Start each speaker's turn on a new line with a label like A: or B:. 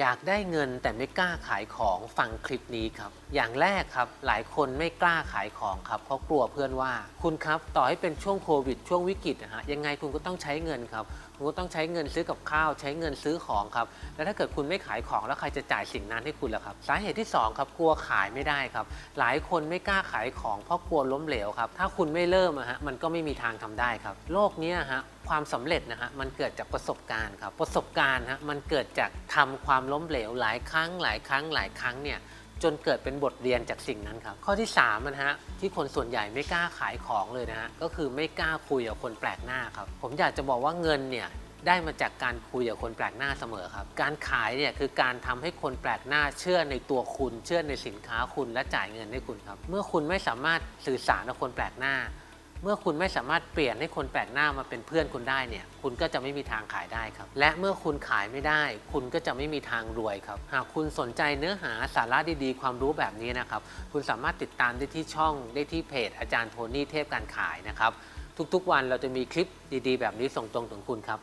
A: อยากได้เงินแต่ไม่กล้าขายของฟังคลิปนี้ครับ อย่างแรกครับหลายคนไม่กล้าขายของครับเพราะกลัวเพื่อนว่า คุณครับต่อให้เป็นช่วงโควิดช่วงวิกฤตนะฮะยังไงคุณก็ต้องใช้เงินครับคุณก็ต้องใช้เงินซื้อกับข้าว ใช้เงินซื้อของครับแล้วถ้าเกิดคุณไม่ขายของแล้วใครจะจ่ายสิ่งนั้นให้คุณล่ะครับสาเหตุที่สองครับกลัวขายไม่ได้ครับ หลายคนไม่กล้าขายของเพราะกลัวล้มเหลวครับถ้าคุณไม่เริ่มอะฮะมันก็ไม่มีทางทำได้ครับโลกนี้ฮะ ความสำเร็จนะฮะมันเกิดจากประสบการณ์ครับประสบการณ์ฮะมันเกิดจากทำความล้มเหลวหลายครั้งหลายครั้งหลายครั้งเนี่ยจนเกิดเป็นบทเรียนจากสิ่งนั้นครับ ข้อที่3นะฮะที่คนส่วนใหญ่ไม่กล้าขายของเลยนะฮะก็คือไม่กล้าคุยกับคนแปลกหน้าครับผมอยากจะบอกว่าเงินเนี่ยได้มาจากการคุยกับคนแปลกหน้าเสมอครับ การขายเนี่ยคือการทำให้คนแปลกหน้าเชื่อในตัวคุณ เชื่อในสินค้าคุณและจ่ายเงินให้คุณครับ เมื่อคุณไม่สามารถสื่อสารกับคนแปลกหน้า เมื่อคุณไม่สามารถเปลี่ยนให้คนแปลกหน้ามาเป็นเพื่อนคุณได้เนี่ย คุณก็จะไม่มีทางขายได้ครับ และเมื่อคุณขายไม่ได้ คุณก็จะไม่มีทางรวยครับ หากคุณสนใจเนื้อหาสาระดีๆ ความรู้แบบนี้นะครับ คุณสามารถติดตามได้ที่ช่องได้ที่เพจอาจารย์โทนี่เทพการขายนะครับ ทุกๆวันเราจะมีคลิปดีๆ แบบนี้ส่งตรงถึงคุณครับ